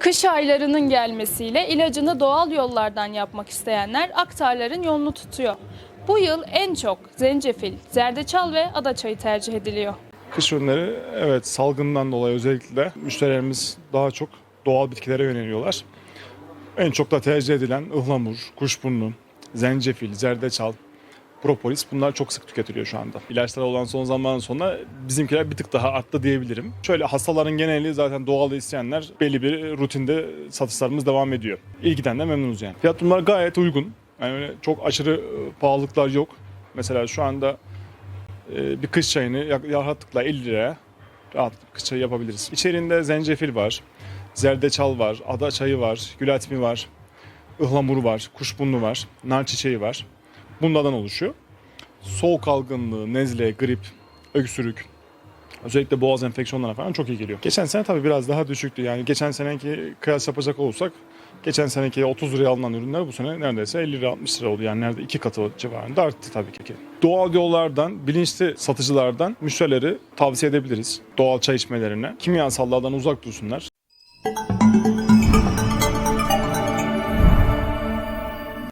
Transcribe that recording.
Kış aylarının gelmesiyle ilacını doğal yollardan yapmak isteyenler aktarların yolunu tutuyor. Bu yıl en çok zencefil, zerdeçal ve adaçayı tercih ediliyor. Kış ürünleri evet salgından dolayı özellikle müşterilerimiz daha çok doğal bitkilere yöneliyorlar. En çok da tercih edilen ıhlamur, kuşburnu, zencefil, zerdeçal, propolis bunlar çok sık tüketiliyor şu anda. İlaçlar olan son zamanın sonunda bizimkiler bir tık daha arttı diyebilirim. Şöyle hastaların geneli zaten doğal isteyenler belli bir rutinde satışlarımız devam ediyor. İlgiden de memnunuz yani. Fiyat bunlar gayet uygun. Yani öyle çok aşırı e, pahalılıklar yok. Mesela şu anda e, bir kış çayını rahatlıkla 50 liraya rahat kış çayı yapabiliriz. İçerinde zencefil var, zerdeçal var, ada çayı var, gül atmi var, ıhlamuru var, kuşburnu var, nar çiçeği var. Bunlardan oluşuyor. Soğuk algınlığı, nezle, grip, öksürük, özellikle boğaz enfeksiyonlarına falan çok iyi geliyor. Geçen sene tabii biraz daha düşüktü. Yani geçen seneki kıyas yapacak olursak geçen seneki 30 liraya alınan ürünler bu sene neredeyse 50 lira 60 lira oldu. Yani nerede iki katı civarında arttı tabii ki. Doğal yollardan, bilinçli satıcılardan müşterileri tavsiye edebiliriz. Doğal çay içmelerine. Kimyasallardan uzak dursunlar.